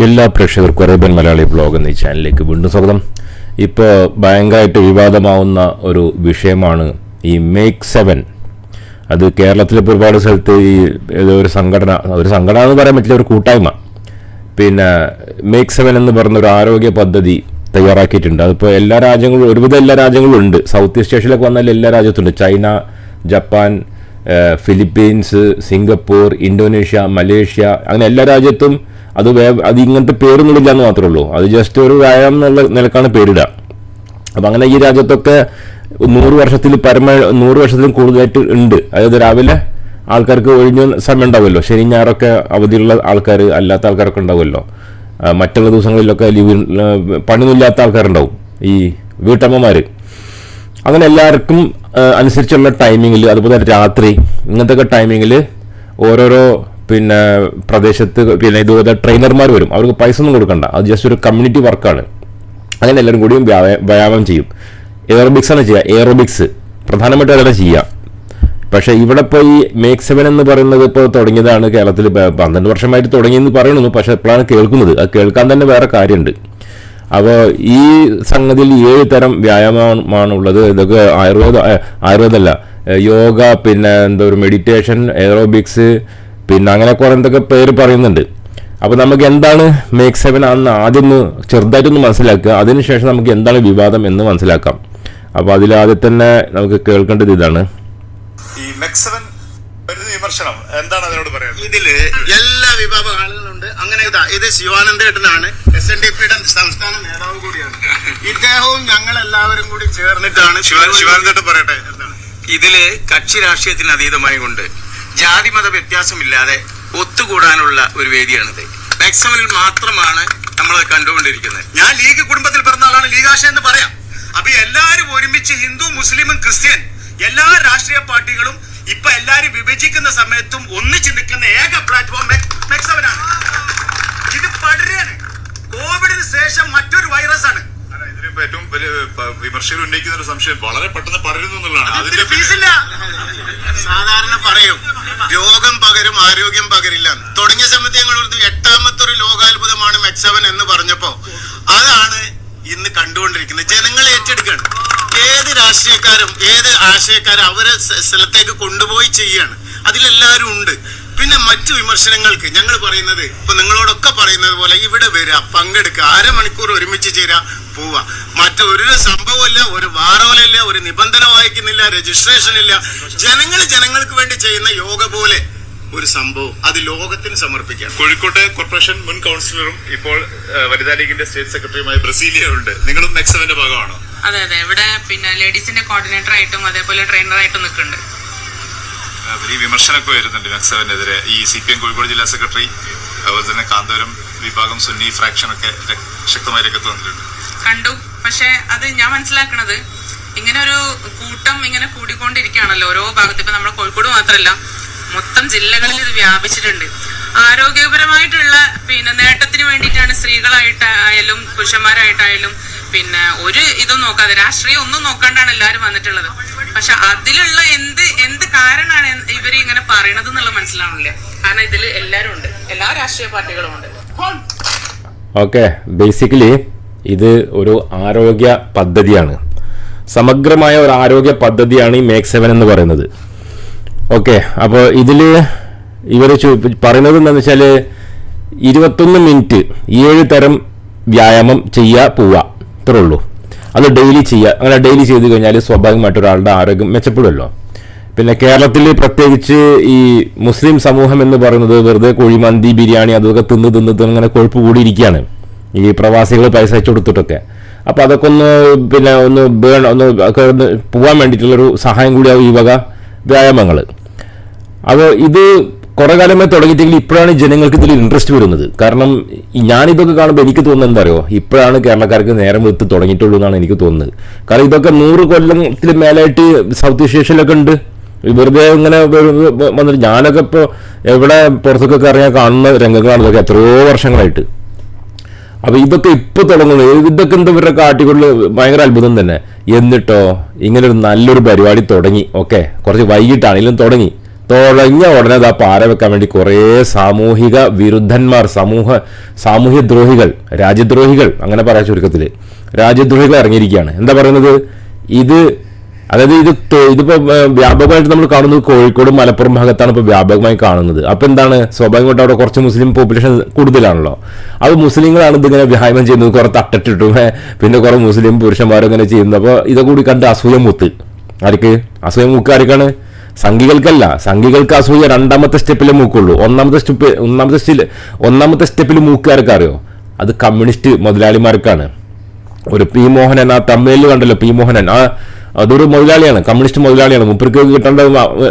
എല്ലാ പ്രേക്ഷകർക്കും Arabian Malayali blog എന്ന ഈ ചാനലിലേക്ക് വീണ്ടും സ്വാഗതം. ഇപ്പോൾ ഭയങ്കരമായിട്ട് വിവാദമാവുന്ന ഒരു വിഷയമാണ് ഈ മേക്ക് സെവൻ അത് കേരളത്തിലിപ്പോൾ ഒരുപാട് സ്ഥലത്ത് ഈ ഏതോ ഒരു സംഘടന ഒരു സംഘടന എന്ന് പറയാൻ പറ്റില്ല ഒരു കൂട്ടായ്മ. പിന്നെ മേക്ക് സെവൻ എന്ന് പറഞ്ഞ ഒരു ആരോഗ്യ പദ്ധതി തയ്യാറാക്കിയിട്ടുണ്ട്. അതിപ്പോൾ എല്ലാ രാജ്യങ്ങളും ഒരുവിധം എല്ലാ രാജ്യങ്ങളും ഉണ്ട്. സൗത്ത് ഈസ്റ്റ് ഏഷ്യയിലൊക്കെ വന്നാൽ എല്ലാ രാജ്യത്തുണ്ട് China Japan Philippines Singapore Indonesia Malaysia അങ്ങനെ എല്ലാ രാജ്യത്തും അത് വേ അത് ഇങ്ങനത്തെ പേരൊന്നുമില്ല എന്ന് മാത്രമേ ഉള്ളൂ. അത് ജസ്റ്റ് ഒരു വ്യായാമം എന്നുള്ള നിലക്കാണ് പേരിടുക അപ്പം അങ്ങനെ ഈ രാജ്യത്തൊക്കെ നൂറ് വർഷത്തിൽ പരമ നൂറ് വർഷത്തിലും കൂടുതലായിട്ട് ഉണ്ട്. അതായത് രാവിലെ ആൾക്കാർക്ക് ഒഴിഞ്ഞ സമയം ഉണ്ടാവുമല്ലോ. ശനി ഞായറൊക്കെ അവധിയുള്ള ആൾക്കാർ അല്ലാത്ത ആൾക്കാരൊക്കെ ഉണ്ടാവുമല്ലോ. മറ്റുള്ള ദിവസങ്ങളിലൊക്കെ ലീവ് പണിയൊന്നുമില്ലാത്ത ആൾക്കാരുണ്ടാവും. ഈ വീട്ടമ്മമാർ അങ്ങനെ എല്ലാവർക്കും അനുസരിച്ചുള്ള ടൈമിങ്ങിൽ അതുപോലെ രാത്രി ഇങ്ങനത്തെ ടൈമിങ്ങിൽ ഓരോരോ പിന്നെ പ്രദേശത്ത് പിന്നെ ഇതുപോലെ ട്രെയിനർമാർ വരും. അവർക്ക് പൈസ ഒന്നും കൊടുക്കണ്ട. അത് ജസ്റ്റ് ഒരു കമ്മ്യൂണിറ്റി വർക്കാണ് അങ്ങനെ എല്ലാവരും കൂടിയും വ്യായാമം ചെയ്യും. എയറോബിക്സ് ആണ് ചെയ്യുക. എയറോബിക്സ് പ്രധാനമായിട്ട് അതെല്ലാം ചെയ്യുക. പക്ഷേ ഇവിടെ ഇപ്പോൾ ഈ മേക്ക് സെവൻ എന്ന് പറയുന്നത് ഇപ്പോൾ തുടങ്ങിയതാണ് കേരളത്തിൽ പന്ത്രണ്ട് വർഷമായിട്ട് തുടങ്ങിയെന്ന് പറയുന്നു. പക്ഷേ എപ്പോഴാണ് കേൾക്കുന്നത്. അത് കേൾക്കാൻ തന്നെ വേറെ കാര്യമുണ്ട്. അപ്പോൾ ഈ സംഗതിയിൽ ഏഴ് തരം വ്യായാമമാണ് ഉള്ളത് ഇതൊക്കെ ആയുർവേദ ആയുർവേദമല്ല യോഗ പിന്നെ എന്തോ ഒരു മെഡിറ്റേഷൻ എയറോബിക്സ് പിന്നെ അങ്ങനെ കുറെ എന്തൊക്കെ പേര് പറയുന്നുണ്ട്. അപ്പോൾ നമുക്ക് എന്താണ് മേക്ക് സെവൻ ആണെന്ന് ആദ്യം ഒന്ന് ചെറുതായിട്ടൊന്ന് മനസ്സിലാക്കുക. അതിനുശേഷം നമുക്ക് എന്താണ് വിവാദം എന്ന് മനസ്സിലാക്കാം. അപ്പോൾ അതിലാദ്യം തന്നെ നമുക്ക് കേൾക്കേണ്ടത് ഇതാണ്. ഈ മെക്സവൻ വിമർശനം. എന്താണ് അതിനോട് പറയുന്നത്? ഇതിൽ എല്ലാ വിഭാഗം ആളുകളുണ്ട്. അങ്ങനെ ഇതാ ഇത് ശിവാനന്ദേട്ടനാണ്. എസ് എൻ ഡി പിയുടെ സംസ്ഥാന നേതാവ് കൂടിയാണ്. ഇദ്ദേഹവും ഞങ്ങൾ എല്ലാവരും കൂടി ചേർന്നിട്ടാണ് ശിവാനന്ദേട്ടൻ പറയട്ടെ. ഇതിൽ കക്ഷി രാഷ്ട്രീയത്തിന് അതീതമായി കൊണ്ട് ജാതി മത വ്യത്യാസമില്ലാതെ ഒത്തുകൂടാനുള്ള ഒരു വേദിയാണിത്. മാക്സിമലിൽ മാത്രമാണ് നമ്മൾ കണ്ടുകൊണ്ടിരിക്കുന്നത്. ഞാൻ ലീഗ് കുടുംബത്തിൽ പിറന്ന ആളാണ് ലീഗാശ എന്ന് പറയാം. അപ്പൊ എല്ലാവരും ഒരുമിച്ച് ഹിന്ദു മുസ്ലിമും ക്രിസ്ത്യൻ എല്ലാ രാഷ്ട്രീയ പാർട്ടികളും ഇപ്പൊ എല്ലാരും വിഭജിക്കുന്ന സമയത്തും ഒന്നിച്ച് നിൽക്കുന്ന ഏക പ്ലാറ്റ്ഫോം മെക്സവനാണ് ഇത് പടരാണ്. കോവിഡിന് ശേഷം മറ്റൊരു വൈറസ് ആണ്. ഏറ്റവും വലിയ വിമർശകർ ഉന്നയിക്കുന്ന ഒരു സംശയം വളരെ പെട്ടെന്ന് പടരുന്നു എന്നുള്ളതാണ്. അതിന്റെ അതിന്റെ ഫീസില്ല സാധാരണ പറയും രോഗം പകരും ആരോഗ്യം പകരില്ല. തുടങ്ങിയ സമയത്ത് ഞങ്ങൾ എട്ടാമത്തെ ഒരു ലോകാത്ഭുതമാണ് മെക്സവൻ എന്ന് പറഞ്ഞപ്പോ അതാണ് ഇന്ന് കണ്ടുകൊണ്ടിരിക്കുന്നത്. ജനങ്ങൾ ഏറ്റെടുക്കുകയാണ്. ഏത് രാഷ്ട്രീയക്കാരും ഏത് ആശയക്കാരും അവരെ സ്ഥ- സ്ഥലത്തേക്ക് കൊണ്ടുപോയി ചെയ്യാണ്. അതിലെല്ലാവരും ഉണ്ട്. പിന്നെ മറ്റു വിമർശനങ്ങൾക്ക് ഞങ്ങൾ പറയുന്നത് ഇപ്പൊ നിങ്ങളോടൊക്കെ പറയുന്നത് പോലെ ഇവിടെ വരിക പങ്കെടുക്കുക അരമണിക്കൂർ ഒരുമിച്ച് ചേരുക പോവുക മറ്റൊരു സംഭവമില്ല ഒരു വാറോലില്ല ഒരു നിബന്ധന വായിക്കുന്നില്ല രജിസ്ട്രേഷൻ ഇല്ല ജനങ്ങൾ ജനങ്ങൾക്ക് വേണ്ടി ചെയ്യുന്ന യോഗ പോലെ ഒരു സംഭവം അത് ലോകത്തിന് സമർപ്പിക്കാം കോഴിക്കോട്ടെ കോർപ്പറേഷൻ മുൻ കൗൺസിലറും ഇപ്പോൾ വനിതാ ലീഗിന്റെ സ്റ്റേറ്റ് സെക്രട്ടറിയുമായ ബ്രസീലിയ ഉണ്ട്. നിങ്ങളും മെക്സവന്റെ ഭാഗമാണോ? അതെ അതെ. ഇവിടെ പിന്നെ ലേഡീസിന്റെ കോർഡിനേറ്റർ ആയിട്ടും അതേപോലെ ട്രെയിനർ ആയിട്ടും നിൽക്കുന്നുണ്ട്. വലിയ വിമർശനമൊക്കെ വരുന്നുണ്ട് നക്സലിനെതിരെ. ഈ സി പി എം കോഴിക്കോട് ജില്ലാ സെക്രട്ടറി അതുപോലെ തന്നെ കാന്തപുരം വിഭാഗം സുന്നി ഫ്രാക്ഷൻ ഒക്കെ ശക്തമായി രംഗത്ത് വന്നിട്ടുണ്ട് കണ്ടു. പക്ഷെ അത് ഞാൻ മനസ്സിലാക്കണത് ഇങ്ങനെ ഒരു കൂട്ടം ഇങ്ങനെ കൂടിക്കൊണ്ടിരിക്കുകയാണല്ലോ. ഓരോ ഭാഗത്ത്. ഇപ്പൊ നമ്മുടെ കോഴിക്കോട് മാത്രമല്ല മൊത്തം ജില്ലകളിൽ ഇത് വ്യാപിച്ചിട്ടുണ്ട്. ആരോഗ്യപരമായിട്ടുള്ള പിന്നെ നേട്ടത്തിന് വേണ്ടിയിട്ടാണ് സ്ത്രീകളായിട്ടായാലും പുരുഷന്മാരായിട്ടായാലും പിന്നെ ഒരു ഇതും നോക്കാതെ രാഷ്ട്രീയം ഒന്നും നോക്കാണ്ടാണ് എല്ലാവരും വന്നിട്ടുള്ളത്. പക്ഷെ അതിലുള്ള എന്ത് എന്ത് കാരണമാണ് ഇവർ ഇങ്ങനെ പറയണത് എന്നുള്ളത് മനസ്സിലാവണില്ല. കാരണം ഇതിൽ എല്ലാവരും ഉണ്ട്. എല്ലാ രാഷ്ട്രീയ പാർട്ടികളും ഉണ്ട്. ഓക്കെ. ബേസിക്കലി ഇത് ഒരു ആരോഗ്യ പദ്ധതിയാണ്. സമഗ്രമായ ഒരു ആരോഗ്യ പദ്ധതിയാണ് ഈ മേക് സെവൻ എന്ന് പറയുന്നത്. ഓക്കെ. അപ്പോൾ ഇതിൽ ഇവർ പറയുന്നത് എന്താണെന്ന് വെച്ചാൽ ഇരുപത്തൊന്ന് മിനിറ്റ് ഏഴ് തരം വ്യായാമം ചെയ്യുക പോവുക ഇത്രേ ഉള്ളൂ അത് ഡെയിലി ചെയ്യുക അങ്ങനെ ഡെയിലി ചെയ്ത് കഴിഞ്ഞാൽ സ്വാഭാവികമായിട്ട് ഒരാളുടെ ആരോഗ്യം മെച്ചപ്പെടുമല്ലോ. പിന്നെ കേരളത്തിൽ പ്രത്യേകിച്ച് ഈ മുസ്ലിം സമൂഹം എന്ന് പറയുന്നത് വെറുതെ കുഴിമന്തി ബിരിയാണി അതൊക്കെ തിന്ന് തിന്ന് തിന്ന് അങ്ങനെ കൊഴുപ്പ് കൂടിയിരിക്കുകയാണ്. ഈ പ്രവാസികൾ പൈസ അയച്ചു കൊടുത്തിട്ടൊക്കെ. അപ്പോൾ അതൊക്കെ ഒന്ന് പിന്നെ ഒന്ന് ബേൺ ഒന്ന് ഒക്കെ ഒന്ന് പോകാൻ വേണ്ടിയിട്ടുള്ളൊരു സഹായം കൂടിയാവും ഈ വക വ്യായാമങ്ങൾ അപ്പോൾ ഇത് കുറെ കാലമായി തുടങ്ങിയിട്ടെങ്കിൽ ഇപ്പോഴാണ് ജനങ്ങൾക്ക് ഇതിൽ ഇൻട്രസ്റ്റ് വരുന്നത്. കാരണം ഞാനിതൊക്കെ കാണുമ്പോൾ എനിക്ക് തോന്നുന്നത് എന്താ പറയുക ഇപ്പോഴാണ് കേരളക്കാർക്ക് നേരം വെത്ത് തുടങ്ങിയിട്ടുള്ളൂ എന്നാണ് എനിക്ക് തോന്നുന്നത്. കാരണം ഇതൊക്കെ നൂറ് കൊല്ലത്തിൽ മേലായിട്ട് സൗത്ത് ഏഷ്യയിലൊക്കെ ഉണ്ട്. വെറുതെ ഇങ്ങനെ വന്നിട്ട് ഞാനൊക്കെ ഇപ്പോൾ എവിടെ പുറത്തൊക്കെ ഇറങ്ങിയാൽ കാണുന്ന രംഗങ്ങളാണ് ഇതൊക്കെ എത്രയോ വർഷങ്ങളായിട്ട്. അപ്പൊ ഇതൊക്കെ ഇപ്പൊ തുടങ്ങുന്നു. ഇതൊക്കെ എന്താ ഇവരുടെ കാട്ടിക്കൊണ്ട് ഭയങ്കര അത്ഭുതം തന്നെ. എന്നിട്ടോ ഇങ്ങനൊരു നല്ലൊരു പരിപാടി തുടങ്ങി. ഓക്കെ കുറച്ച് വൈകിട്ടാണെങ്കിലും തുടങ്ങി. തുടങ്ങിയ ഉടനെ ആ പാര വെക്കാൻ വേണ്ടി കുറേ സാമൂഹിക വിരുദ്ധന്മാർ സമൂഹ സാമൂഹ്യ ദ്രോഹികൾ രാജ്യദ്രോഹികൾ അങ്ങനെ പറയാം ചുരുക്കത്തിൽ രാജ്യദ്രോഹികൾ ഇറങ്ങിയിരിക്കുകയാണ്. എന്താ പറയുന്നത്? ഇത് അതായത് ഇത് ഇതിപ്പോൾ ഇതിപ്പോ വ്യാപകമായിട്ട് നമ്മൾ കാണുന്നത് കോഴിക്കോട് മലപ്പുറം ഭാഗത്താണ് ഇപ്പോൾ വ്യാപകമായി കാണുന്നത്. അപ്പോൾ എന്താണ്? സ്വാഭാവികമായിട്ട് അവിടെ കുറച്ച് മുസ്ലിം പോപ്പുലേഷൻ കൂടുതലാണല്ലോ. അത് മുസ്ലിങ്ങളാണ് ഇതിങ്ങനെ വ്യായാമം ചെയ്യുന്നത്. കുറെ തട്ടിട്ടിട്ടും പിന്നെ കുറെ മുസ്ലിം പുരുഷന്മാരും ഇങ്ങനെ ചെയ്യുന്നത്. അപ്പോൾ ഇതൊക്കെ കൂടി കണ്ട് അസൂയ മുത്ത്. ആർക്ക്? അസൂയ മുക്ക് ആർക്കാണ് സംഘികൾക്കല്ല സംഘികൾക്ക് അസൂയ രണ്ടാമത്തെ സ്റ്റെപ്പിലെ മൂക്കുള്ളൂ. ഒന്നാമത്തെ സ്റ്റെപ്പ് ഒന്നാമത്തെ സ്റ്റെപ്പിൽ ഒന്നാമത്തെ സ്റ്റെപ്പിൽ മൂക്കുകാർക്ക് അറിയോ അത് കമ്മ്യൂണിസ്റ്റ് മുതലാളിമാർക്കാണ്. ഒരു പി മോഹനൻ ആ തമിഴിൽ കണ്ടല്ലോ പി മോഹനൻ. ആ അതൊരു മുതലാളിയാണ് കമ്മ്യൂണിസ്റ്റ് മുതലാളിയാണ്. മുപ്പർക്ക് കിട്ടേണ്ട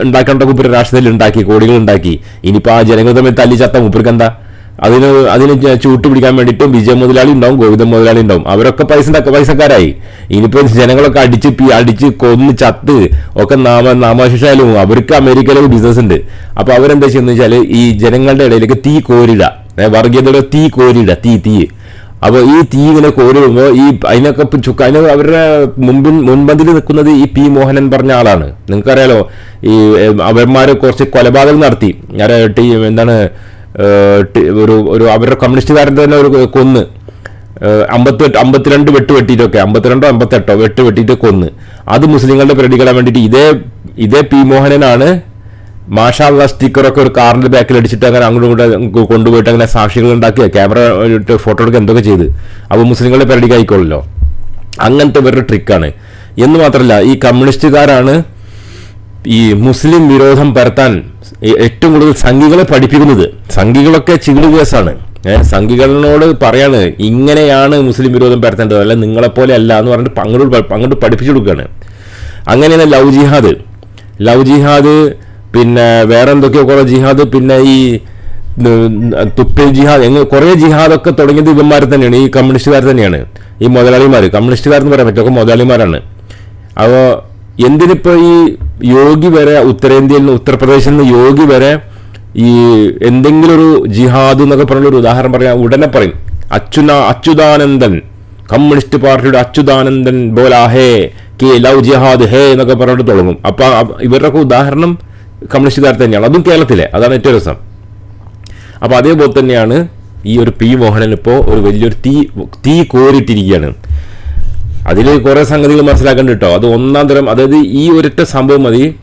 ഉണ്ടാക്കേണ്ട മുപ്പര് രാഷ്ട്രീയത്തിൽ ഉണ്ടാക്കി കോടികൾ ഉണ്ടാക്കി. ഇനിയിപ്പോൾ ആ ജനങ്ങൾ തമ്മിൽ തല്ലി ചത്ത മുപ്പർക്ക് എന്താ അതിന് അതിന് ചൂട്ടുപിടിക്കാൻ ചൂട്ട് പിടിക്കാൻ വേണ്ടിയിട്ടും വിജയ മുതലാളി ഉണ്ടാവും ഗോവിന്ദ മുതലാളി ഉണ്ടാവും. അവരൊക്കെ പൈസ പൈസക്കാരായി. ഇനിയിപ്പോ ജനങ്ങളൊക്കെ അടിച്ച് പി അടിച്ച് കൊന്ന് ചത്ത് ഒക്കെ നാമ നാമാശേഷമായാലും അവർക്ക് അമേരിക്കയിലൊക്കെ ബിസിനസ് ഉണ്ട്. അപ്പോൾ അവരെന്താ ചെയ്യുന്നത് വെച്ചാൽ ഈ ജനങ്ങളുടെ ഇടയിലേക്ക് തീ കോരിട വർഗീയതയുടെ തീ കോരിട തീ തീ. അപ്പൊ ഈ തീ ഇങ്ങനെ കോരിടുമ്പോ ഈ അതിനൊക്കെ ചുക്ക അതിന് അവരുടെ മുമ്പിൽ മുൻപന്തിൽ നിൽക്കുന്നത് ഈ പി മോഹനൻ പറഞ്ഞ ആളാണ്. നിങ്ങൾക്കറിയാലോ ഈ അവന്മാരെ കുറച്ച് കൊലപാതകം നടത്തി. ടി എന്താണ് ഒരു ഒരു അവരുടെ കമ്മ്യൂണിസ്റ്റുകാരൻ തന്നെ ഒരു കൊന്ന്. അമ്പത്തി അമ്പത്തിരണ്ട് വെട്ട് വെട്ടിയിട്ടൊക്കെ അമ്പത്തിരണ്ടോ അമ്പത്തെട്ടോ വെട്ട് വെട്ടിയിട്ട് കൊന്ന്. അത് മുസ്ലിങ്ങളുടെ പ്രതികളാൻ വേണ്ടിയിട്ട് ഇതേ ഇതേ പി മോഹനനാണ് മാഷാള്ള സ്റ്റിക്കറൊക്കെ ഒരു കാറിന്റെ ബാക്കിൽ അടിച്ചിട്ട് അങ്ങനെ അങ്ങോട്ടും ഇങ്ങോട്ടും കൊണ്ടുപോയിട്ട് അങ്ങനെ സാക്ഷികൾ ഉണ്ടാക്കിയ. ക്യാമറ ഫോട്ടോ എടുക്കുക എന്തൊക്കെ ചെയ്ത്. അപ്പോൾ മുസ്ലിങ്ങളെ പരിടിക്കായിക്കോളല്ലോ അങ്ങനത്തെ വേറൊരു ട്രിക്കാണ് എന്ന് മാത്രമല്ല ഈ കമ്മ്യൂണിസ്റ്റുകാരാണ് ഈ മുസ്ലിം വിരോധം പരത്താൻ ഏറ്റവും കൂടുതൽ സംഘികളെ പഠിപ്പിക്കുന്നത്. സംഘികളൊക്കെ ചികിട് കേസാണ് സംഘികളിനോട് പറയാണ് ഇങ്ങനെയാണ് മുസ്ലിം വിരോധം പരത്തേണ്ടത്. അല്ല നിങ്ങളെപ്പോലെ അല്ല എന്ന് പറഞ്ഞിട്ട് അങ്ങോട്ട് അങ്ങോട്ട് പഠിപ്പിച്ചു കൊടുക്കുകയാണ്. അങ്ങനെയാണ് ലവ് ജിഹാദ്. ലവ് ജിഹാദ് പിന്നെ വേറെ എന്തൊക്കെയോ കുറേ ജിഹാദ്. പിന്നെ ഈ തുപ്പൽ ജിഹാദ്. എങ്ങനെ കുറേ ജിഹാദൊക്കെ തുടങ്ങിയത് ഇവന്മാർ തന്നെയാണ്. ഈ കമ്മ്യൂണിസ്റ്റുകാർ തന്നെയാണ്. ഈ മുതലാളിമാർ കമ്മ്യൂണിസ്റ്റുകാർ എന്ന് പറയാൻ പറ്റും ഒക്കെ മുതലാളിമാരാണ്. അപ്പോൾ എന്തിനിപ്പോ ഈ യോഗി വരെ ഉത്തരേന്ത്യയിൽ നിന്ന് ഉത്തർപ്രദേശിൽ നിന്ന് യോഗി വരെ ഈ എന്തെങ്കിലും ഒരു ജിഹാദ് എന്നൊക്കെ പറഞ്ഞൊരു ഉദാഹരണം പറയാം ഉടനെ പറയും. അച്യുന അച്യുതാനന്ദൻ കമ്മ്യൂണിസ്റ്റ് പാർട്ടിയുടെ അച്യുതാനന്ദൻ ബോലാ ഹേ കെ ലവ് ജിഹാദ് ഹേ എന്നൊക്കെ പറഞ്ഞിട്ട് തുടങ്ങും. അപ്പൊ അ- ഇവരുടെയൊക്കെ ഉദാഹരണം കമ്മ്യൂണിസ്റ്റുകാർ തന്നെയാണ്. അതും കേരളത്തിലെ. അതാണ് ഏറ്റവും രസം. അപ്പൊ അതേപോലെ തന്നെയാണ് ഈ ഒരു പി മോഹനൻ ഇപ്പോൾ ഒരു വലിയൊരു തീ തീ കോരിട്ടിരിക്കുകയാണ്. അതിൽ കുറേ സംഗതികൾ മനസ്സിലാക്കേണ്ട കേട്ടോ അത് ഒന്നാം തരം അതായത് ഈ ഒരൊറ്റ സംഭവം മതി.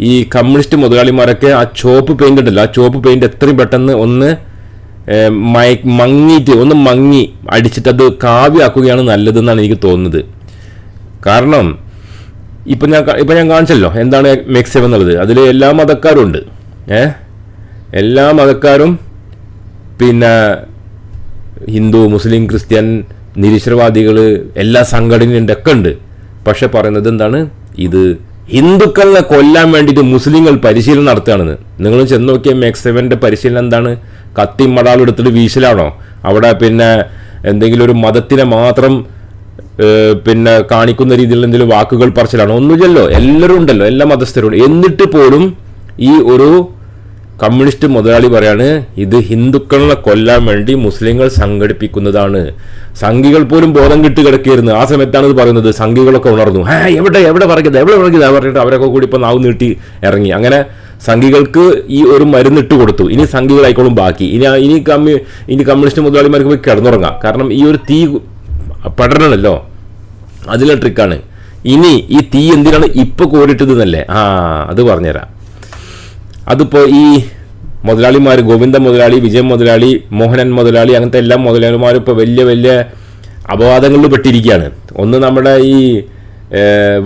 ഈ കമ്മ്യൂണിസ്റ്റ് മുതലാളിമാരൊക്കെ ആ ചോപ്പ് പെയിന്റ് ഉണ്ടല്ലോ ആ ചോപ്പ് പെയിന്റ് എത്രയും പെട്ടെന്ന് ഒന്ന് മയ- മങ്ങിയിട്ട് ഒന്ന് മങ്ങി അടിച്ചിട്ട് അത് കാവ്യാക്കുകയാണ് നല്ലതെന്നാണ് എനിക്ക് തോന്നുന്നത്. കാരണം ഇപ്പം ഞാൻ ഇപ്പം ഞാൻ കാണിച്ചല്ലോ എന്താണ് മെക്സിമം എന്നുള്ളത്. അതിൽ എല്ലാ മതക്കാരും ഉണ്ട്. ഏ? എല്ലാ മതക്കാരും പിന്നെ ഹിന്ദു മുസ്ലിം ക്രിസ്ത്യൻ നിരീശ്വരവാദികൾ എല്ലാ സംഘടനയുണ്ട് ഒക്കെ ഉണ്ട്? പക്ഷെ പറയുന്നത് എന്താണ്? ഇത് ഹിന്ദുക്കളെ കൊല്ലാൻ വേണ്ടിയിട്ട് മുസ്ലിങ്ങൾ പരിശീലനം നടത്തുകയാണെന്ന്. നിങ്ങൾ ചെന്ന് നോക്കിയ മാക്സ് സെവന്റെ പരിശീലനം എന്താണ്? കത്തി മടാളെടുത്തിട്ട് വീശലാണോ? അവിടെ പിന്നെ എന്തെങ്കിലും ഒരു മതത്തിനെ മാത്രം പിന്നെ കാണിക്കുന്ന രീതിയിൽ എന്തെങ്കിലും വാക്കുകൾ പറച്ചിലാണോ? ഒന്നുമില്ലല്ലോ. എല്ലാവരും ഉണ്ടല്ലോ. എല്ലാ മതസ്ഥരും എന്നിട്ട് പോലും ഈ ഒരു കമ്മ്യൂണിസ്റ്റ് മുതലാളി പറയാണ് ഇത് ഹിന്ദുക്കളെ കൊല്ലാൻ വേണ്ടി മുസ്ലിങ്ങൾ സംഘടിപ്പിക്കുന്നതാണ്. സംഘികൾ പോലും ബോധം കിട്ടി കിടക്കിയിരുന്നു ആ സമയത്താണ് ഇത് പറയുന്നത്. സംഘികളൊക്കെ ഉണർന്നു. ഹാ എവിടെ എവിടെ പറയുന്നത് എവിടെ പറയുന്നത് പറഞ്ഞിട്ട് അവരൊക്കെ കൂടി ഇപ്പം നാവ് നീട്ടി ഇറങ്ങി. അങ്ങനെ സംഘികൾക്ക് ഈ ഒരു മരുന്ന് ഇട്ട് കൊടുത്തു. ഇനി സംഘികളായിക്കോളും ബാക്കി. ഇനി ഇനി കമ്മ്യൂ ഇനി കമ്മ്യൂണിസ്റ്റ് മുതലാളിമാർക്ക് പോയി കിടന്നുറങ്ങാം. കാരണം ഈ ഒരു തീ പടരണമല്ലോ അതിലെ ട്രിക്കാണ് ഇനി ഈ തീ എന്തിനാണ് ഇപ്പോൾ കോരിട്ടത് എന്നല്ലേ ആ അത് പറഞ്ഞുതരാം. അതിപ്പോ ഈ മുതലാളിമാർ ഗോവിന്ദ മുതലാളി വിജയൻ മുതലാളി മോഹനൻ മുതലാളി അങ്ങനത്തെ എല്ലാ മുതലാളിമാരും ഇപ്പോൾ വലിയ വലിയ അപവാദങ്ങളിൽ പെട്ടിരിക്കുകയാണ്. ഒന്ന് നമ്മുടെ ഈ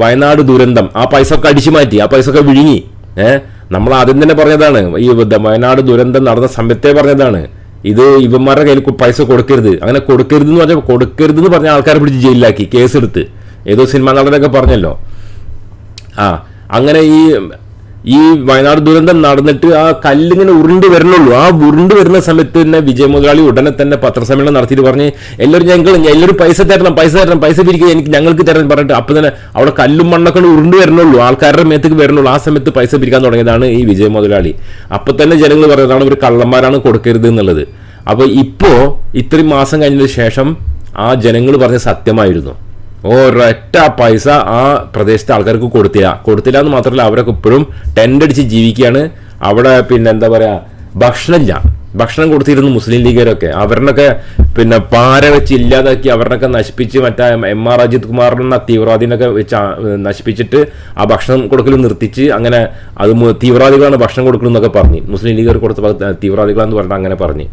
വയനാട് ദുരന്തം. ആ പൈസ ഒക്കെ അടിച്ചു മാറ്റി ആ പൈസ ഒക്കെ വിഴുങ്ങി. ഏഹ് നമ്മൾ ആദ്യം തന്നെ പറഞ്ഞതാണ്. ഈ വയനാട് ദുരന്തം നടന്ന സമയത്തെ പറഞ്ഞതാണ്. ഇത് ഇവന്മാരുടെ കയ്യിൽ പൈസ കൊടുക്കരുത്. അങ്ങനെ കൊടുക്കരുത് എന്ന് പറഞ്ഞാൽ കൊടുക്കരുത് എന്ന് പറഞ്ഞ ആൾക്കാരെ പിടിച്ച് ജയിലിലാക്കി കേസെടുത്ത്. ഏതോ സിനിമാ നടനൊക്കെ പറഞ്ഞല്ലോ. ആ അങ്ങനെ ഈ ഈ വയനാട് ദുരന്തം നടന്നിട്ട് ആ കല്ലിങ്ങനെ ഉരുണ്ട് വരണുള്ളൂ. ആ ഉരുണ്ട് വരുന്ന സമയത്ത് തന്നെ വിജയ മുതലാളി ഉടനെ തന്നെ പത്രസമ്മേളനം നടത്തിയിട്ട് പറഞ്ഞ് എല്ലാവരും ഞങ്ങൾ എല്ലാവരും പൈസ തരണം പൈസ തരണം പൈസ പിരിക്കുക എനിക്ക് ഞങ്ങൾക്ക് തരണം പറഞ്ഞിട്ട് അപ്പം തന്നെ അവിടെ കല്ലും മണ്ണൊക്കെ ഉരുണ്ട് വരണുള്ളൂ. ആൾക്കാരുടെ മേത്തേക്ക് വരണുള്ളൂ. ആ സമയത്ത് പൈസ പിരിക്കാൻ തുടങ്ങിയതാണ് ഈ വിജയ മുതലാളി. അപ്പൊ തന്നെ ജനങ്ങൾ പറയുന്നതാണ് ഒരു കള്ളന്മാരാണ് കൊടുക്കരുത് എന്നുള്ളത്. അപ്പോൾ ഇപ്പോ ഇത്രയും മാസം കഴിഞ്ഞതിന് ശേഷം ആ ജനങ്ങൾ പറഞ്ഞ സത്യമായിരുന്നു. ഒരൊറ്റ പൈസ ആ പ്രദേശത്തെ ആൾക്കാർക്ക് കൊടുത്തില്ല. കൊടുത്തില്ല എന്ന് മാത്രമല്ല അവരൊക്കെ ഇപ്പോഴും ടെന്റ് അടിച്ച് ജീവിക്കുകയാണ്. അവിടെ പിന്നെ എന്താ പറയുക ഭക്ഷണമില്ല. ഭക്ഷണം കൊടുത്തിരുന്നു മുസ്ലിം ലീഗരൊക്കെ അവരിനൊക്കെ പിന്നെ പാര വെച്ച് ഇല്ലാതാക്കി അവരിനൊക്കെ നശിപ്പിച്ച് മറ്റേ എം ആർ അജിത് കുമാറിനെന്ന തീവ്രവാദിനൊക്കെ വെച്ച് നശിപ്പിച്ചിട്ട് ആ ഭക്ഷണം കൊടുക്കൽ നിർത്തിച്ച് അങ്ങനെ അത് തീവ്രവാദികളാണ് ഭക്ഷണം കൊടുക്കണമെന്നൊക്കെ പറഞ്ഞു. മുസ്ലിം ലീഗർ കൊടുത്ത തീവ്രവാദികളാണെന്ന് പറഞ്ഞിട്ട് അങ്ങനെ പറഞ്ഞു.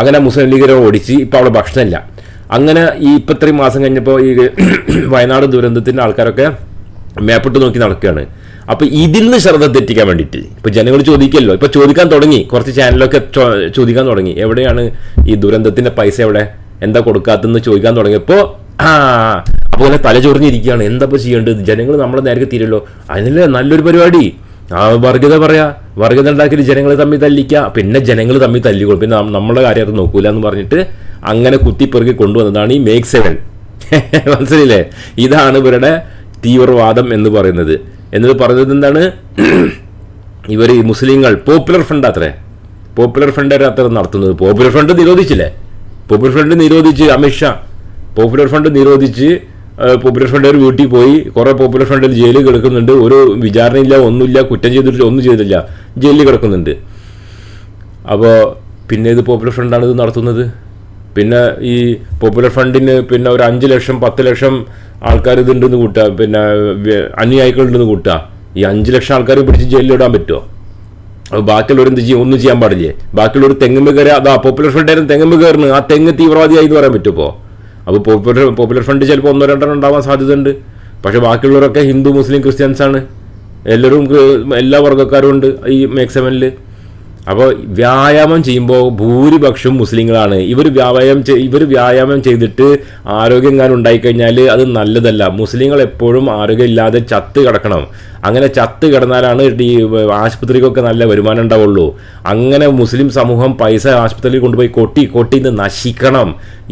അങ്ങനെ മുസ്ലിം ലീഗരെ ഓടിച്ച് ഇപ്പം അവിടെ ഭക്ഷണമില്ല. അങ്ങനെ ഈ ഇപ്പം ഇത്രയും മാസം കഴിഞ്ഞപ്പോൾ ഈ വയനാട് ദുരന്തത്തിന്റെ ആൾക്കാരൊക്കെ മേപ്പിട്ട് നോക്കി നടക്കുകയാണ്. അപ്പോൾ ഇതിൽ നിന്ന് ശ്രദ്ധ തെറ്റിക്കാൻ വേണ്ടിയിട്ട് ഇപ്പോൾ ജനങ്ങൾ ചോദിക്കല്ലോ. ഇപ്പോൾ ചോദിക്കാൻ തുടങ്ങി. കുറച്ച് ചാനലൊക്കെ ചോദിക്കാൻ തുടങ്ങി. എവിടെയാണ് ഈ ദുരന്തത്തിന്റെ പൈസ എവിടെ? എന്താ കൊടുക്കാത്തെന്ന് ചോദിക്കാൻ തുടങ്ങിയപ്പോൾ ആ അപ്പോൾ തല ചൊറിഞ്ഞിരിക്കുകയാണ്. എന്താ ഇപ്പോൾ ചെയ്യേണ്ടത്? ജനങ്ങൾ നമ്മളെ നേരെ തീരല്ലോ അതിനല്ലേ നല്ലൊരു പരിപാടി. ആ വർഗത പറയാ. വർഗത ഉണ്ടാക്കിയിട്ട് ജനങ്ങൾ തമ്മിൽ തല്ലിക്കുക പിന്നെ ജനങ്ങൾ തമ്മിൽ തല്ലിക്കോളും. പിന്നെ നമ്മളെ നമ്മുടെ കാര്യം അത് നോക്കൂല എന്ന് പറഞ്ഞിട്ട് അങ്ങനെ കുത്തിപ്പെറുക്കി കൊണ്ടുവന്നതാണ് ഈ മേക്ക് സെവൻ മനസ്സിലില്ലേ ഇതാണ് ഇവരുടെ തീവ്രവാദം എന്ന് പറയുന്നത്. എന്നത് പറയുന്നത് എന്താണ്? ഇവർ ഈ മുസ്ലിങ്ങൾ പോപ്പുലർ ഫ്രണ്ട് അത്രേ. പോപ്പുലർ ഫ്രണ്ട് അത്ര നടത്തുന്നത്. Popular front നിരോധിച്ചില്ലേ? Popular front നിരോധിച്ച് Amit Shah. Popular front നിരോധിച്ച് popular front ഒരു വീട്ടിൽ പോയി കുറേ പോപ്പുലർ ഫ്രണ്ടിൽ ജയിലിൽ കിടക്കുന്നുണ്ട്. ഒരു വിചാരണയില്ല ഒന്നുമില്ല കുറ്റം ചെയ്തിട്ടില്ല ഒന്നും ചെയ്തില്ല ജയിലിൽ കിടക്കുന്നുണ്ട്. അപ്പോൾ പിന്നെ ഇത് പോപ്പുലർ ഫ്രണ്ടാണ് ഇത് നടത്തുന്നത്. പിന്നെ ഈ പോപ്പുലർ ഫണ്ടിന് പിന്നെ ഒരു അഞ്ച് ലക്ഷം പത്ത് ലക്ഷം ആൾക്കാർ ഇതുണ്ടെന്ന് കൂട്ടുക പിന്നെ അനുയായികളുണ്ടെന്ന് കൂട്ടുക ഈ അഞ്ച് ലക്ഷം ആൾക്കാർ പിടിച്ച് ജയിലിലിടാൻ പറ്റുമോ അപ്പോൾ ബാക്കിയുള്ളവർ എന്ത് ചെയ്യും? ഒന്നും ചെയ്യാൻ പാടില്ലേ? ബാക്കിയുള്ളവർ തെങ്ങുമ്പ് കയറി അതാ പോപ്പുലർ ഫ്രണ്ടായിരുന്നു തെങ്ങുമ്പ് കയറുന്നു ആ തെങ്ങ് തീവ്രവാദിയായി എന്ന് പറയാൻ പറ്റുമോ അപ്പോൾ പോപ്പുലർ പോപ്പുലർ ഫ്രണ്ട് ചിലപ്പോൾ ഒന്നോ രണ്ടെണ്ണം ഉണ്ടാവാൻ സാധ്യതയുണ്ട്. പക്ഷെ ബാക്കിയുള്ളവരൊക്കെ ഹിന്ദു മുസ്ലിം ക്രിസ്ത്യൻസാണ്. എല്ലാവരും എല്ലാ വർഗക്കാരും ഉണ്ട് ഈ മേക് സെവനിൽ അപ്പോൾ വ്യായാമം ചെയ്യുമ്പോൾ ഭൂരിപക്ഷം മുസ്ലിങ്ങളാണ്. ഇവർ വ്യായാമം ഇവർ വ്യായാമം ചെയ്തിട്ട് ആരോഗ്യം ഞാൻ ഉണ്ടായിക്കഴിഞ്ഞാൽ അത് നല്ലതല്ല. മുസ്ലിങ്ങൾ എപ്പോഴും ആരോഗ്യമില്ലാതെ ചത്ത് കിടക്കണം. അങ്ങനെ ചത്ത് കിടന്നാലാണ് ഈ ആശുപത്രിക്കൊക്കെ നല്ല വരുമാനം ഉണ്ടാവുള്ളൂ. അങ്ങനെ മുസ്ലിം സമൂഹം പൈസ ആശുപത്രിയിൽ കൊണ്ടുപോയി കൊട്ടി കൊട്ടി നിന്ന് നശിക്കണം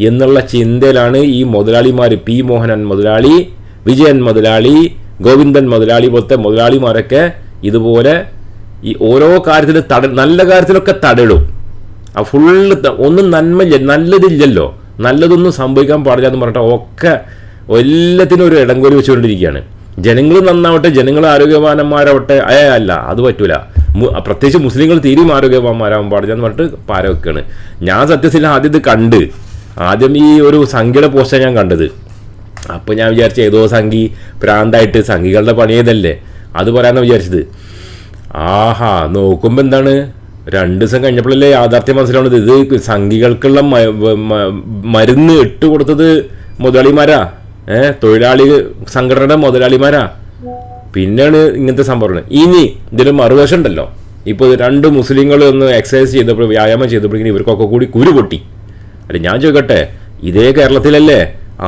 എന്നുള്ള ചിന്തയിലാണ് ഈ മുതലാളിമാർ പി മോഹനൻ മുതലാളി വിജയൻ മുതലാളി ഗോവിന്ദൻ മുതലാളി പോലത്തെ മുതലാളിമാരൊക്കെ ഇതുപോലെ ഈ ഓരോ കാര്യത്തിലും തട നല്ല കാര്യത്തിലൊക്കെ തടയിടും. ആ ഫുള്ള് ഒന്നും നന്മയില്ല നല്ലതില്ലല്ലോ. നല്ലതൊന്നും സംഭവിക്കാൻ പാടില്ല എന്ന് പറഞ്ഞിട്ട് ഒക്കെ എല്ലാത്തിനും ഒരു ഇടംകോലി വെച്ചുകൊണ്ടിരിക്കുകയാണ്. ജനങ്ങൾ നന്നാവട്ടെ ജനങ്ങൾ ആരോഗ്യവാന്മാരാവട്ടെ അയ അല്ല അത് പറ്റൂല. പ്രത്യേകിച്ച് മുസ്ലിങ്ങൾ തീരെയും ആരോഗ്യവാന്മാരാകാൻ പാടില്ല എന്ന് പറഞ്ഞിട്ട് പാരവെക്കാണ് ഞാൻ സത്യത്തിൽ ആദ്യം ഇത് കണ്ട് ആദ്യം ഈ ഒരു സംഖ്യയുടെ പോസ്റ്റാണ് ഞാൻ കണ്ടത്. അപ്പോൾ ഞാൻ വിചാരിച്ചത് ഏതോ സംഘി പ്രാന്തായിട്ട് സംഘികളുടെ പണിയതല്ലേ അത് പറയാമെന്നാണ് വിചാരിച്ചത്. ആഹാ നോക്കുമ്പോൾ എന്താണ് രണ്ട് ദിവസം കഴിഞ്ഞപ്പോഴല്ലേ യാഥാർത്ഥ്യം മനസ്സിലാവുന്നത്. ഇത് സംഘികൾക്കുള്ള മരുന്ന് ഇട്ട് കൊടുത്തത് മുതലാളിമാരാ. ഏ തൊഴിലാളി സംഘടനയുടെ മുതലാളിമാരാ. പിന്നെയാണ് ഇങ്ങനത്തെ സംഭവം. ഇനി ഇതിൽ മറുവശം ഉണ്ടല്ലോ ഇപ്പോൾ രണ്ട് മുസ്ലിങ്ങൾ ഒന്ന് എക്സസൈസ് ചെയ്തപ്പോൾ വ്യായാമം ചെയ്തപ്പോഴേക്കും ഇവർക്കൊക്കെ കൂടി കുരു പൊട്ടി. അല്ല ഞാൻ ചോദിക്കട്ടെ ഇതേ കേരളത്തിലല്ലേ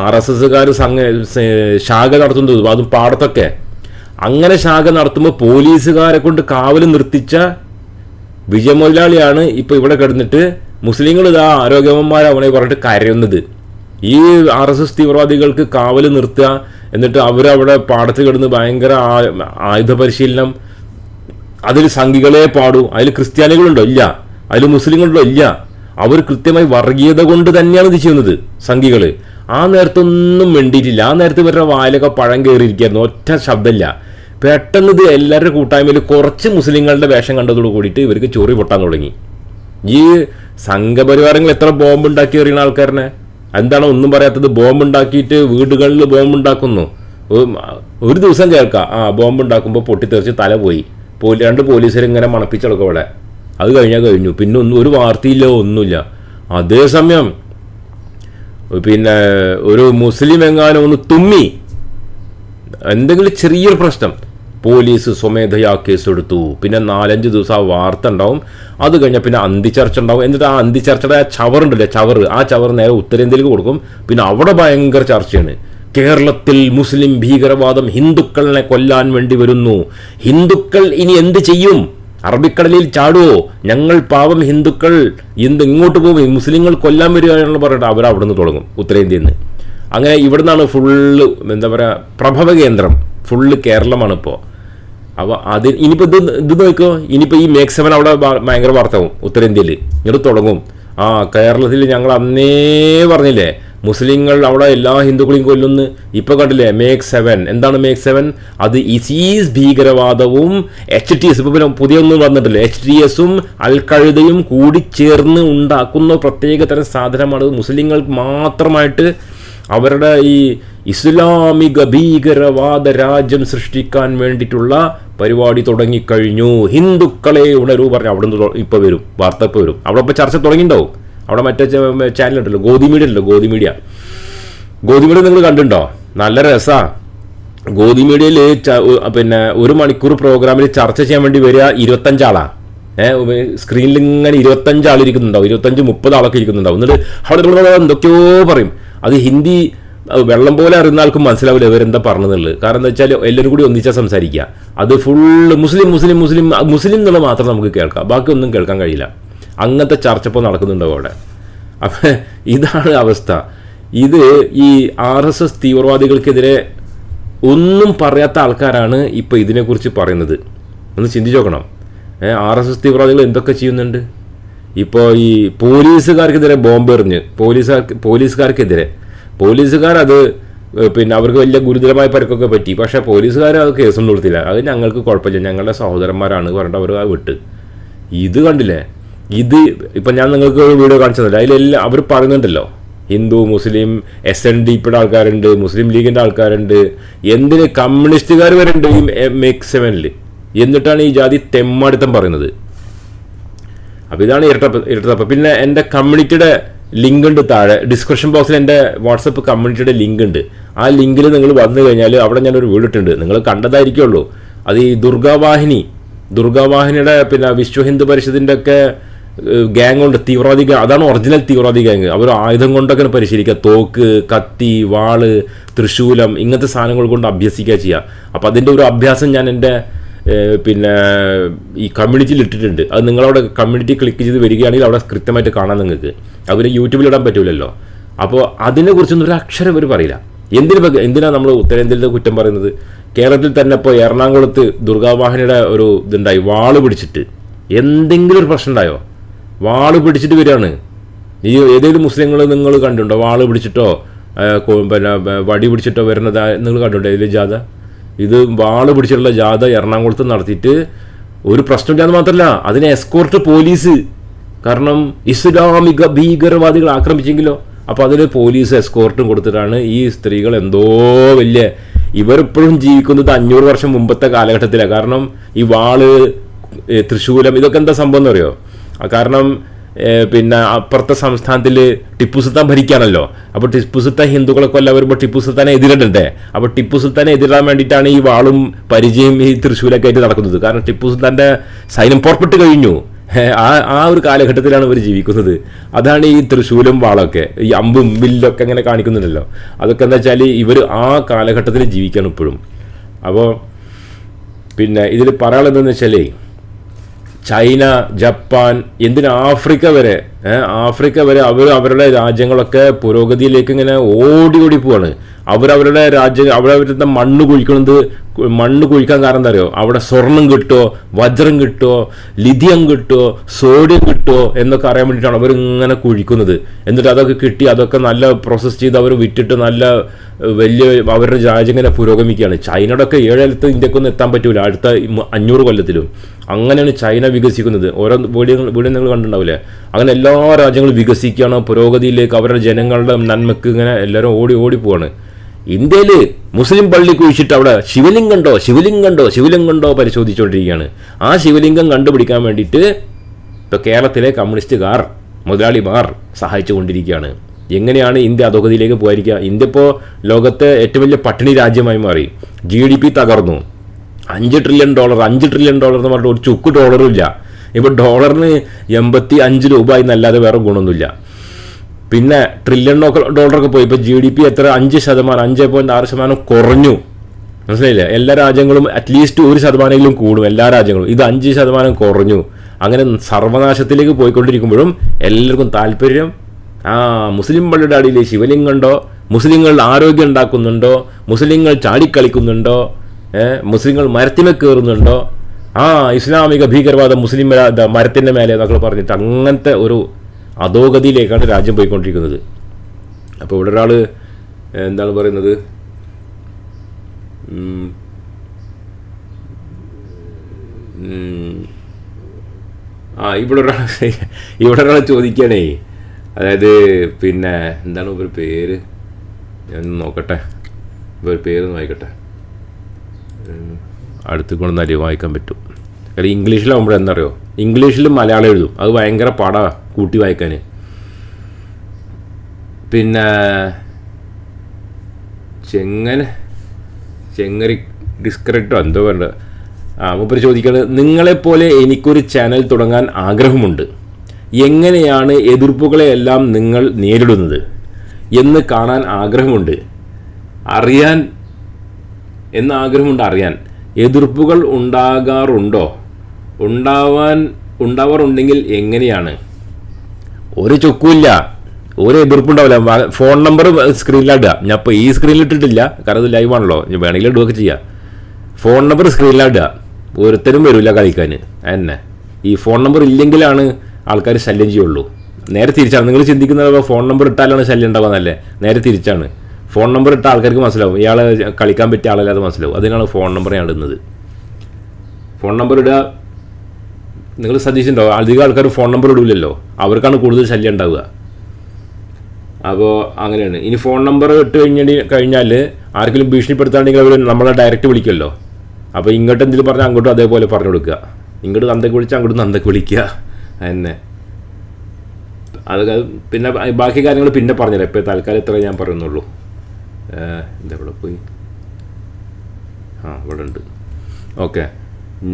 ആർ എസ് എസ്സുകാർ സംഘ ശാഖ നടത്തുന്നത്? അതും പാടത്തൊക്കെ. അങ്ങനെ ശാഖ നടത്തുമ്പോൾ പോലീസുകാരെ കൊണ്ട് കാവൽ നിർത്തിച്ച വിജയ മുതലാളിയാണ് ഇപ്പോൾ ഇവിടെ കിടന്നിട്ട് മുസ്ലിങ്ങൾ ഇതാ അവനെ പറഞ്ഞിട്ട് കരയുന്നത്. ഈ ആർ എസ് എസ് തീവ്രവാദികൾക്ക് കാവൽ നിർത്തുക എന്നിട്ട് അവരവിടെ പാടത്ത് കിടന്ന് ഭയങ്കര ആയുധ പരിശീലനം അതിൽ സംഘികളെ പാടൂ അതിൽ ക്രിസ്ത്യാനികളുണ്ടോ? ഇല്ല. അതിൽ മുസ്ലിങ്ങളുണ്ടോ? ഇല്ല. അവർ കൃത്യമായി വർഗീയത കൊണ്ട് തന്നെയാണ് ഇത് ചെയ്യുന്നത് സംഘികൾ ആ നേരത്തൊന്നും വേണ്ടിയിട്ടില്ല ആ നേരത്ത് ഇവരുടെ വായിലൊക്കെ പഴം കയറിയിരിക്കുകയായിരുന്നു ഒറ്റ ശബ്ദമില്ല. പെട്ടെന്ന് ഇത് എല്ലാവരുടെ കൂട്ടായ്മയിൽ കുറച്ച് മുസ്ലിങ്ങളുടെ വേഷം കണ്ടതോട് കൂടിയിട്ട് ഇവർക്ക് ചൊറി പൊട്ടാൻ തുടങ്ങി. ഈ സംഘപരിവാരങ്ങൾ എത്ര ബോംബ് ഉണ്ടാക്കി എറിയുന്ന ആൾക്കാരനെ? എന്താണ് ഒന്നും പറയാത്തത്? ബോംബ് ഉണ്ടാക്കിയിട്ട് വീടുകളിൽ ബോംബ് ഉണ്ടാക്കുന്നു ഒരു- ദിവസം കേൾക്കാം. ആ ബോംബ് ഉണ്ടാക്കുമ്പോൾ പൊട്ടിത്തെറിച്ച് തല പോയി. പോലീ രണ്ട് പോലീസുകാർ ഇങ്ങനെ മണപ്പിച്ചെടുക്കും അവിടെ. അത് കഴിഞ്ഞാൽ കഴിഞ്ഞു. പിന്നെ ഒന്നും ഒരു വാർത്തയില്ല ഒന്നുമില്ല. അതേസമയം പിന്നെ ഒരു മുസ്ലിം എങ്ങാനും ഒന്ന് തുമ്മി. എന്തെങ്കിലും ചെറിയൊരു പ്രശ്നം. പോലീസ് സ്വമേധയാ കേസെടുത്തു. പിന്നെ നാലഞ്ച് ദിവസം ആ വാർത്ത ഉണ്ടാവും. അത് കഴിഞ്ഞാൽ പിന്നെ അന്തിച്ചർച്ച ഉണ്ടാവും. എന്നിട്ട് ആ അന്തിച്ചർച്ചയുടെ ആ ചവറുണ്ടല്ലേ ചവർ. ആ ചവർ നേരെ ഉത്തരേന്ത്യയിലേക്ക് കൊടുക്കും. പിന്നെ അവിടെ ഭയങ്കര ചർച്ചയാണ്. കേരളത്തിൽ മുസ്ലിം ഭീകരവാദം ഹിന്ദുക്കളെ കൊല്ലാൻ വേണ്ടി വരുന്നു. ഹിന്ദുക്കൾ ഇനി എന്ത് ചെയ്യും? അറബിക്കടലിൽ ചാടുവോ? ഞങ്ങൾ പാവം ഹിന്ദുക്കൾ. എന്ത് ഇങ്ങോട്ട് പോകും? മുസ്ലിങ്ങൾ കൊല്ലാൻ വരികയാണെന്ന് പറഞ്ഞിട്ട് അവർ അവിടെ നിന്ന് തുടങ്ങും ഉത്തരേന്ത്യയിൽ നിന്ന്. അങ്ങനെ ഇവിടുന്നാണ് ഫുള്ള് എന്താ പറയുക പ്രഭവ കേന്ദ്രം ഫുള്ള് കേരളമാണ് ഇപ്പോൾ അപ്പോൾ അത് ഇനിയിപ്പോൾ ഇത് ഇത് നോക്കോ. ഇനിയിപ്പോൾ ഈ മേക് സെവൻ അവിടെ ഭയങ്കര വർത്തവും ഉത്തരേന്ത്യയിൽ ഇങ്ങോട്ട് തുടങ്ങും. ആ കേരളത്തിൽ ഞങ്ങൾ അന്നേ പറഞ്ഞില്ലേ മുസ്ലിങ്ങൾ അവിടെ എല്ലാ ഹിന്ദുക്കളെയും കൊല്ലുന്നു. ഇപ്പോൾ കണ്ടില്ലേ മേക്ക് സെവൻ എന്താണ് മേക്ക് സെവൻ അത് ഇസീസ് ഭീകരവാദവും എച്ച് ടി എസ് ഇപ്പോൾ പിന്നെ പുതിയൊന്നും വന്നിട്ടില്ല? എച്ച് ടി എസും അൽക്കഴുതയും കൂടി ചേർന്ന് ഉണ്ടാക്കുന്ന പ്രത്യേക തരം സാധനമാണ് മുസ്ലിങ്ങൾക്ക് മാത്രമായിട്ട് അവരുടെ ഈ ഇസ്ലാമിക ഭീകരവാദ രാജ്യം സൃഷ്ടിക്കാൻ വേണ്ടിയിട്ടുള്ള പരിപാടി തുടങ്ങിക്കഴിഞ്ഞു. ഹിന്ദുക്കളെ ഉണരൂ പറഞ്ഞു അവിടെ നിന്ന് ഇപ്പോൾ വരും വാർത്ത ഇപ്പോൾ വരും. അവിടെ ഇപ്പോൾ ചർച്ച തുടങ്ങിയിട്ടുണ്ടാവും. അവിടെ മറ്റേ ചാനൽ ഉണ്ടല്ലോ ഗോതി മീഡിയ ഉണ്ടല്ലോ ഗോതി മീഡിയ. ഗോതി മീഡിയ നിങ്ങൾ കണ്ടിട്ടുണ്ടോ? നല്ല രസമാണ് ഗോതി മീഡിയയിൽ പിന്നെ ഒരു മണിക്കൂർ പ്രോഗ്രാമിൽ ചർച്ച ചെയ്യാൻ വേണ്ടി വരിക ഇരുപത്തഞ്ചാളാണ് ഏഹ് സ്ക്രീനിൽ ഇങ്ങനെ ഇരുപത്തഞ്ച് ആൾ ഇരിക്കുന്നുണ്ടാവും ഇരുപത്തഞ്ച് മുപ്പത് ആളൊക്കെ ഇരിക്കുന്നുണ്ടാവും. എന്നിട്ട് അവിടെ എന്തൊക്കെയോ പറയും. അത് ഹിന്ദി വെള്ളം പോലെ അറിയുന്ന ആൾക്കും മനസ്സിലാവില്ല ഇവരെന്താ പറഞ്ഞെന്നുള്ളത് കാരണം എന്താ വെച്ചാൽ എല്ലാവരും കൂടി ഒന്നിച്ചാൽ സംസാരിക്കുക അത് ഫുള്ള് മുസ്ലിം മുസ്ലിം മുസ്ലിം മുസ്ലിം എന്നുള്ളത് മാത്രം നമുക്ക് കേൾക്കാം. ബാക്കിയൊന്നും കേൾക്കാൻ കഴിയില്ല. അങ്ങനത്തെ ചർച്ച ഇപ്പോൾ നടക്കുന്നുണ്ടാവും അവിടെ. അപ്പം ഇതാണ് അവസ്ഥ. ഇത് ഈ ആർ എസ് എസ് തീവ്രവാദികൾക്കെതിരെ ഒന്നും പറയാത്ത ആൾക്കാരാണ് ഇപ്പോൾ ഇതിനെക്കുറിച്ച് പറയുന്നത്. ഒന്ന് ചിന്തിച്ച് നോക്കണം. ആർ എസ് എസ് തീവ്രവാദികൾ എന്തൊക്കെ ചെയ്യുന്നുണ്ട്? ഇപ്പോൾ ഈ പോലീസുകാർക്കെതിരെ ബോംബെറിഞ്ഞ് പോലീസുകാർക്ക് പോലീസുകാർക്കെതിരെ പോലീസുകാർ അത് പിന്നെ അവർക്ക് വലിയ ഗുരുതരമായ പരിക്കൊക്കെ പറ്റി. പക്ഷേ പോലീസുകാർ അത് കേസൊന്നും കൊടുത്തില്ല. അത് ഞങ്ങൾക്ക് കുഴപ്പമില്ല. ഞങ്ങളുടെ സഹോദരന്മാരാണ് പറഞ്ഞിട്ട് അവർ ആ വിട്ട്. ഇത് കണ്ടില്ലേ? ഇത് ഇപ്പം ഞാൻ നിങ്ങൾക്ക് ഒരു വീഡിയോ കാണിച്ചതല്ല അതിലെല്ലാം അവർ പറയുന്നുണ്ടല്ലോ. ഹിന്ദു മുസ്ലിം എസ് എൻ ഡി പിയുടെ ആൾക്കാരുണ്ട് മുസ്ലിം ലീഗിന്റെ ആൾക്കാരുണ്ട്. എന്തിന് കമ്മ്യൂണിസ്റ്റുകാർ വരെ ഉണ്ട് ഈ മേക്ക് സെവനിൽ എന്നിട്ടാണ് ഈ ജാതി തെമ്മാടിത്തം പറയുന്നത്. അപ്പോൾ ഇതാണ് ഇരട്ടപ്പ് ഇരട്ടത്തപ്പ്. പിന്നെ എന്റെ കമ്മ്യൂണിറ്റിയുടെ ലിങ്ക് ഉണ്ട് താഴെ. ഡിസ്ക്രിപ്ഷൻ ബോക്സിൽ എന്റെ വാട്സപ്പ് കമ്മ്യൂണിറ്റിയുടെ ലിങ്ക് ഉണ്ട് ആ ലിങ്കിൽ നിങ്ങൾ വന്നു കഴിഞ്ഞാൽ അവിടെ ഞാനൊരു വീടിട്ടുണ്ട്. നിങ്ങൾ കണ്ടതായിരിക്കുള്ളൂ. അത് ഈ ദുർഗാവാഹിനി. ദുർഗാവാഹിനിയുടെ പിന്നെ വിശ്വ ഹിന്ദു പരിഷത്തിന്റെ ഒക്കെ ഗ്യാങ് ഉണ്ട്. തീവ്രവാദി ഗ്യാങ് അതാണ് ഒറിജിനൽ തീവ്രവാദി ഗ്യാങ് അവർ ആയുധം കൊണ്ടൊക്കെ പരിശീലിക്കുക. തോക്ക് കത്തി വാൾ തൃശൂലം ഇങ്ങനത്തെ സാധനങ്ങൾ കൊണ്ട് അഭ്യസിക്കുക ചെയ്യുക. അപ്പോൾ അതിന്റെ ഒരു അഭ്യാസം ഞാൻ എന്റെ പിന്നെ ഈ കമ്മ്യൂണിറ്റിയിൽ ഇട്ടിട്ടുണ്ട്. അത് നിങ്ങളവിടെ കമ്മ്യൂണിറ്റി ക്ലിക്ക് ചെയ്ത് വരികയാണെങ്കിൽ അവിടെ കൃത്യമായിട്ട് കാണാൻ നിങ്ങൾക്ക്. അവർ യൂട്യൂബിൽ ഇടാൻ പറ്റൂലല്ലോ. അപ്പോൾ അതിനെക്കുറിച്ചൊന്നും ഒരു അക്ഷരം ഇവർ പറയില്ല. എന്തിനു എന്തിനാണ് എന്തിനാ നമ്മൾ ഉത്തരേന്ത്യയിലെ കുറ്റം പറയുന്നത്? കേരളത്തിൽ തന്നെ ഇപ്പോൾ എറണാകുളത്ത് ദുർഗാവാഹിനിയുടെ ഒരു ഇതുണ്ടായി. വാൾ പിടിച്ചിട്ട്. എന്തെങ്കിലും ഒരു പ്രശ്നം ഉണ്ടായോ? വാൾ പിടിച്ചിട്ട് വരികയാണ്. ഈ ഏതെങ്കിലും മുസ്ലിങ്ങൾ നിങ്ങൾ കണ്ടിട്ടുണ്ടോ? വാൾ പിടിച്ചിട്ടോ പിന്നെ വടി പിടിച്ചിട്ടോ വരുന്നത് നിങ്ങൾ കണ്ടിട്ടുണ്ടോ? ഏതെങ്കിലും ജാഥ? ഇത് വാൾ പിടിച്ചിട്ടുള്ള ജാഥ എറണാകുളത്ത് നടത്തിയിട്ട് ഒരു പ്രശ്നമില്ലാന്ന് മാത്രമല്ല അതിനെ എസ്കോർട്ട് പോലീസ് കാരണം ഇസ്ലാമിക ഭീകരവാദികൾ ആക്രമിച്ചെങ്കിലോ അപ്പോൾ അതിൽ പോലീസ് എസ്കോർട്ടും കൊടുത്തിട്ടാണ് ഈ സ്ത്രീകൾ എന്തോ വലിയ ഇവരിപ്പോഴും ജീവിക്കുന്നത് അഞ്ഞൂറ് വർഷം മുമ്പത്തെ കാലഘട്ടത്തിലാണ് കാരണം ഈ വാൾ തൃശ്ശൂലം ഇതൊക്കെ എന്താ സംഭവം എന്ന് അറിയോ കാരണം പിന്നെ അപ്പുറത്തെ സംസ്ഥാനത്തിൽ ടിപ്പു സുൽത്താൻ ഭരിക്കുകയാണല്ലോ അപ്പോൾ ടിപ്പു സുൽത്താൻ ഹിന്ദുക്കളെ കൊല്ലാൻ വരുമ്പോൾ ടിപ്പു സുൽത്താനെ എതിരിടണ്ടേ അപ്പോൾ ടിപ്പു സുൽത്താനെ എതിരിടാൻ വേണ്ടിയിട്ടാണ് ഈ വാളും പരിചയം ഈ തൃശ്ശൂരൊക്കെ ആയിട്ട് നടക്കുന്നത്. കാരണം ടിപ്പു സുൽത്താന്റെ സൈന്യം പുറപ്പെട്ട് കഴിഞ്ഞു. ആ ആ ഒരു കാലഘട്ടത്തിലാണ് ഇവർ ജീവിക്കുന്നത്. അതാണ് ഈ തൃശ്ശൂലും വാളൊക്കെ ഈ അമ്പും വില്ലൊക്കെ അങ്ങനെ കാണിക്കുന്നുണ്ടല്ലോ. അതൊക്കെ എന്താ വെച്ചാൽ ഇവർ ആ കാലഘട്ടത്തിൽ ജീവിക്കണം ഇപ്പോഴും. അപ്പോൾ പിന്നെ ഇതിൽ പറയാനുള്ളതെന്ന് വെച്ചാലേ ചൈന ജപ്പാൻ എന്തിന് ആഫ്രിക്ക വരെ ഏ, ആഫ്രിക്ക വരെ അവർ അവരുടെ രാജ്യങ്ങളൊക്കെ പുരോഗതിയിലേക്ക് ഇങ്ങനെ ഓടി ഓടി പോവാണ്. അവരവരുടെ രാജ്യം അവരവരുടെ മണ്ണ് കുഴിക്കുന്നത് മണ്ണ് കുഴിക്കാൻ കാരണം എന്താ അറിയോ? അവിടെ സ്വർണം കിട്ടുമോ വജ്രം കിട്ടുമോ ലിഥിയം കിട്ടുമോ സോഡിയം കിട്ടുമോ എന്നൊക്കെ അറിയാൻ വേണ്ടിയിട്ടാണ് അവർ ഇങ്ങനെ കുഴിക്കുന്നത്. എന്നിട്ട് അതൊക്കെ കിട്ടി അതൊക്കെ നല്ല പ്രോസസ്സ് ചെയ്ത് അവർ വിറ്റിട്ട് നല്ല വലിയ അവരുടെ രാജ്യം ഇങ്ങനെ പുരോഗമിക്കുകയാണ്. ചൈനയുടെ ഒക്കെ ഏഴെടുത്ത് ഇന്ത്യക്കൊന്നും എത്താൻ പറ്റൂല അടുത്ത അഞ്ഞൂറ് കൊല്ലത്തിലും. അങ്ങനെയാണ് ചൈന വികസിക്കുന്നത്. ഓരോ വീഡിയോ വീഡിയോ നിങ്ങൾ കണ്ടിട്ടുണ്ടാവില്ലേ? അങ്ങനെ എല്ലാ രാജ്യങ്ങളും വികസിക്കുകയാണ്. പുരോഗതിയിലേക്ക് അവരുടെ ജനങ്ങളുടെ നന്മക്ക് ഇങ്ങനെ എല്ലാവരും ഓടി ഓടി പോവാണ്. ഇന്ത്യയിൽ മുസ്ലിം പള്ളി കുഴിച്ചിട്ട് അവിടെ ശിവലിംഗം കണ്ടോ ശിവലിംഗം കണ്ടോ ശിവലിംഗം കണ്ടോ പരിശോധിച്ചുകൊണ്ടിരിക്കുകയാണ്. ആ ശിവലിംഗം കണ്ടുപിടിക്കാൻ വേണ്ടിയിട്ട് ഇപ്പോൾ കേരളത്തിലെ കമ്മ്യൂണിസ്റ്റുകാർ മുതലാളിമാർ സഹായിച്ചു കൊണ്ടിരിക്കുകയാണ് എങ്ങനെയാണ് ഇന്ത്യ അധോഗതിയിലേക്ക് പോയിരിക്കുക? ഇന്ത്യ ഇപ്പോൾ ലോകത്തെ ഏറ്റവും വലിയ പട്ടിണി രാജ്യമായി മാറി. ജി ഡി പി തകർന്നു. അഞ്ച് ട്രില്യൺ ഡോളർ അഞ്ച് ട്രില്യൺ ഡോളർ എന്ന് പറഞ്ഞിട്ട് ഒരു ചുക്ക് ഡോളറും ഇല്ല. ഇപ്പോൾ ഡോളറിന് എൺപത്തി അഞ്ച് രൂപ എന്നല്ലാതെ വേറെ ഗുണമൊന്നുമില്ല. പിന്നെ ട്രില്യൺ ഡോളറൊക്കെ പോയി. ഇപ്പോൾ ജി ഡി പി എത്ര? അഞ്ച് ശതമാനം അഞ്ച് പോയിന്റ് ആറ് ശതമാനം കുറഞ്ഞു. മനസ്സിലായില്ലേ? എല്ലാ രാജ്യങ്ങളും അറ്റ്ലീസ്റ്റ് ഒരു ശതമാനമെങ്കിലും കൂടും എല്ലാ രാജ്യങ്ങളും. ഇത് അഞ്ച് ശതമാനം കുറഞ്ഞു. അങ്ങനെ സർവനാശത്തിലേക്ക് പോയിക്കൊണ്ടിരിക്കുമ്പോഴും എല്ലാവർക്കും താല്പര്യം ആ മുസ്ലിം പള്ളിയുടെ അടിയിൽ ശിവലിംഗം ഉണ്ടോ? മുസ്ലിങ്ങൾ ആരോഗ്യം ഉണ്ടാക്കുന്നുണ്ടോ? മുസ്ലിങ്ങൾ ചാടിക്കളിക്കുന്നുണ്ടോ? മുസ്ലിങ്ങൾ മരത്തിമേ കയറുന്നുണ്ടോ? ആ ഇസ്ലാമിക ഭീകരവാദം മുസ്ലിം മരത്തിന്റെ മേലെ എന്നൊക്കെ പറഞ്ഞിട്ട് അങ്ങനത്തെ ഒരു അധോഗതിയിലേക്കാണ് രാജ്യം പോയിക്കൊണ്ടിരിക്കുന്നത്. അപ്പോൾ ഇവിടെ ഒരാൾ എന്താണ് പറയുന്നത്? ആ ഇവിടെ ഒരാൾ ഇവിടെ ഒരാൾ ചോദിക്കണേ അതായത് പിന്നെ എന്താണ് ഒരു പേര്? ഞാൻ നോക്കട്ടെ. ഒരു പേര് ഒന്ന് വായിക്കട്ടെ കൊണ്ട് നല്ല വായിക്കാൻ പറ്റും. കാര്യം ഇംഗ്ലീഷിലാവുമ്പോൾ എന്നറിയോ? ഇംഗ്ലീഷിൽ മലയാളം എഴുതും. അത് ഭയങ്കര പാടാ കൂട്ടി വായിക്കാൻ പിന്നെ ചെങ്ങന് ചെങ്ങരി ഡിസ്ക്രിപ്റ്റോ എന്തോ വേണ്ട. ആ മൂപ്പര് ചോദിക്കുന്നത് നിങ്ങളെപ്പോലെ എനിക്കൊരു ചാനൽ തുടങ്ങാൻ ആഗ്രഹമുണ്ട്. എങ്ങനെയാണ് എതിർപ്പുകളെയെല്ലാം നിങ്ങൾ നേരിടുന്നത്? എന്ന് കാണാൻ ആഗ്രഹമുണ്ട്. അറിയാൻ എന്ന് ആഗ്രഹമുണ്ട് അറിയാൻ. എതിർപ്പുകൾ ഉണ്ടാകാറുണ്ടോ? ഉണ്ടാവാൻ ഉണ്ടാവാറുണ്ടെങ്കിൽ എങ്ങനെയാണ്? ഒരു ചൊക്കുമില്ല. ഒരു എതിർപ്പുണ്ടാവില്ല. Phone number സ്ക്രീനിലിടുക. ഞാൻ ഇപ്പോൾ ഈ സ്ക്രീനിൽ ഇട്ടിട്ടില്ല കാരണം ഇത് ലൈവാണല്ലോ. ഞാൻ വേണമെങ്കിൽ ഇടുകയൊക്കെ ചെയ്യാം. ഫോൺ നമ്പർ സ്ക്രീനിലിടുക. ഒരുത്തരും വരില്ല കളിക്കാൻ. എന്നെ ഈ ഫോൺ നമ്പർ ഇല്ലെങ്കിലാണ് ആൾക്കാർ ശല്യം ചെയ്യുള്ളൂ. നേരെ തിരിച്ചാണ്. നിങ്ങൾ ചിന്തിക്കുന്നത് ഫോൺ നമ്പർ ഇട്ടാലാണ് ശല്യം ഉണ്ടാവുന്നല്ലേ നേരെ തിരിച്ചാണ്. ഫോൺ നമ്പർ ഇട്ട ആൾക്കാർക്ക് മനസ്സിലാവും. ഇയാൾ കളിക്കാൻ പറ്റിയ ആളല്ലാതെ മനസ്സിലാവും. അതിനാണ് ഫോൺ നമ്പർ ഞാൻ ഇടുന്നത്. ഫോൺ നമ്പർ ഇടുക നിങ്ങൾ ശ്രദ്ധിച്ചിട്ടുണ്ടോ അധികം ആൾക്കാർ ഫോൺ നമ്പർ ഇടില്ലല്ലോ അവർക്കാണ് കൂടുതൽ ശല്യം ഉണ്ടാവുക. അപ്പോൾ അങ്ങനെയാണ്. ഇനി ഫോൺ നമ്പർ ഇട്ട് കഴിഞ്ഞി കഴിഞ്ഞാൽ ആർക്കെങ്കിലും ഭീഷണിപ്പെടുത്താണെങ്കിൽ അവർ നമ്മളെ ഡയറക്റ്റ് വിളിക്കുമല്ലോ. അപ്പോൾ ഇങ്ങോട്ട് എന്തെങ്കിലും പറഞ്ഞാൽ അങ്ങോട്ടും അതേപോലെ പറഞ്ഞു കൊടുക്കുക. ഇങ്ങോട്ട് നന്ദക്ക് വിളിച്ചാൽ അങ്ങോട്ട് നന്ദക്ക് വിളിക്കുക. അതന്നെ. അത് പിന്നെ ബാക്കി കാര്യങ്ങൾ പിന്നെ പറഞ്ഞുതരാം. ഇപ്പോൾ തൽക്കാലം ഇത്ര ഞാൻ പറയുന്നുള്ളൂ. ഇവിടെ പോയി? ആ ഇവിടെ ഉണ്ട് ഓക്കെ.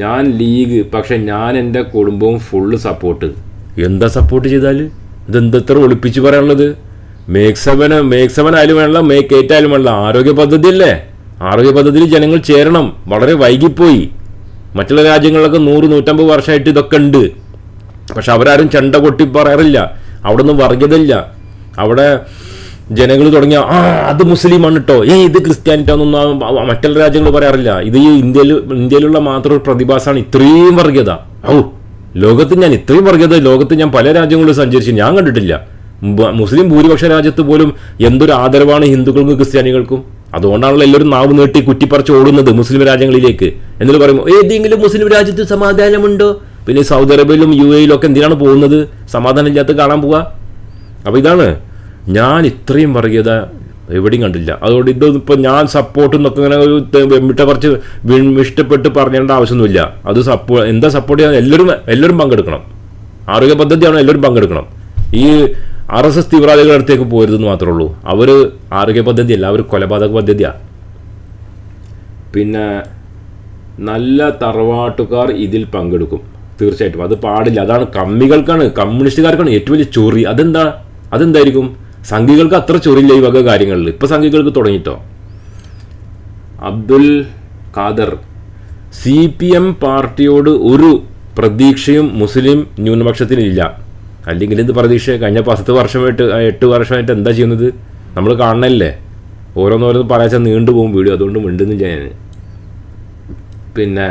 ഞാൻ ലീഗ് പക്ഷെ ഞാൻ എന്റെ കുടുംബവും ഫുള്ള് സപ്പോർട്ട്. എന്താ സപ്പോർട്ട് ചെയ്താൽ ഇതെന്തത്ര ഒളിപ്പിച്ച് പറയാനുള്ളത്? മേക്ക് സെവൻ മേക്ക് സെവൻ ആയാലും വേണ്ട മേക്ക് എയ്റ്റ് ആയാലും ആരോഗ്യ പദ്ധതി അല്ലേ ആരോഗ്യ പദ്ധതിയിൽ ജനങ്ങൾ ചേരണം. വളരെ വൈകിപ്പോയി. മറ്റുള്ള രാജ്യങ്ങളിലൊക്കെ നൂറ് നൂറ്റമ്പത് വർഷമായിട്ട് ഇതൊക്കെ ഉണ്ട്. പക്ഷെ അവരാരും ചണ്ട കൊട്ടി പറയാറില്ല. അവിടെ ഒന്നും വർഗീയതയില്ല അവിടെ ജനങ്ങൾ തുടങ്ങിയ ആ അത് മുസ്ലിമാണ് കേട്ടോ ഏ ഇത് ക്രിസ്ത്യാനിറ്റാന്നൊന്നും മറ്റുള്ള രാജ്യങ്ങൾ പറയാറില്ല. ഇത് ഈ ഇന്ത്യയിൽ ഇന്ത്യയിലുള്ള മാത്രം ഒരു പ്രതിഭാസമാണ് ഇത്രയും വർഗീയത ഔ ലോകത്ത് ഞാൻ ഇത്രയും വർഗീയത ലോകത്ത് ഞാൻ പല രാജ്യങ്ങളിലും സഞ്ചരിച്ചു. ഞാൻ കണ്ടിട്ടില്ല. മുസ്ലിം ഭൂരിപക്ഷ രാജ്യത്ത് പോലും എന്തൊരു ആദരവാണ് ഹിന്ദുക്കൾക്കും ക്രിസ്ത്യാനികൾക്കും? അതുകൊണ്ടാണല്ലോ എല്ലാവരും നാവ് നീട്ടി കുറ്റിപ്പറിച്ച് ഓടുന്നത് മുസ്ലിം രാജ്യങ്ങളിലേക്ക്. എന്നിട്ട് പറയുമ്പോൾ ഏതെങ്കിലും മുസ്ലിം രാജ്യത്ത് സമാധാനമുണ്ടോ? പിന്നെ സൗദി അറേബ്യയിലും യു എയിലും ഒക്കെ എന്തിനാണ് പോകുന്നത്? സമാധാനം ഇല്ലാത്ത കാണാൻ പോവുക അപ്പോൾ ഇതാണ് ഞാൻ ഇത്രയും വർഗീയത എവിടെയും കണ്ടില്ല. അതുകൊണ്ട് ഇതിപ്പോൾ ഞാൻ സപ്പോർട്ട് എന്നൊക്കെ ഇങ്ങനെ ഒരു വെമ്മിട്ട കുറച്ച് ഇഷ്ടപ്പെട്ട് പറഞ്ഞേണ്ട ആവശ്യമൊന്നുമില്ല. അത് സപ്പോ എന്താ സപ്പോർട്ട് ചെയ്യാൻ എല്ലാവരും എല്ലാവരും പങ്കെടുക്കണം. ആരോഗ്യ പദ്ധതിയാണ് എല്ലാവരും പങ്കെടുക്കണം. ഈ ആർ എസ് എസ് തീവ്രവാദികളുടെ അടുത്തേക്ക് പോരുതെന്ന് മാത്രമേ ഉള്ളൂ. അവർ ആരോഗ്യ പദ്ധതിയല്ല അവർ കൊലപാതക പദ്ധതിയാണ് പിന്നെ നല്ല തറവാട്ടുകാർ ഇതിൽ പങ്കെടുക്കും. തീർച്ചയായിട്ടും. അത് പാടില്ല. അതാണ് കമ്മികൾക്കാണ് കമ്മ്യൂണിസ്റ്റുകാർക്കാണ് ഏറ്റവും വലിയ ചൊറി. അതെന്താ? അതെന്തായിരിക്കും? സംഘികൾക്ക് അത്ര ചൊറില്ല ഈ വക കാര്യങ്ങളിൽ. ഇപ്പൊ സംഘികൾക്ക് തുടങ്ങിയിട്ടോ Abdul Khader C P M പാർട്ടിയോട് ഒരു പ്രതീക്ഷയും മുസ്ലിം ന്യൂനപക്ഷത്തിനില്ല. അല്ലെങ്കിൽ എന്ത് പ്രതീക്ഷ കഴിഞ്ഞ പത്ത് വർഷമായിട്ട് എട്ട് വർഷമായിട്ട് എന്താ ചെയ്യുന്നത്? നമ്മൾ കാണണല്ലേ? ഓരോന്നോരോന്ന് പറയാച്ച നീണ്ടു പോകും വീഡിയോ അതുകൊണ്ട് മിണ്ടുന്നില്ല ഞാൻ. പിന്നെ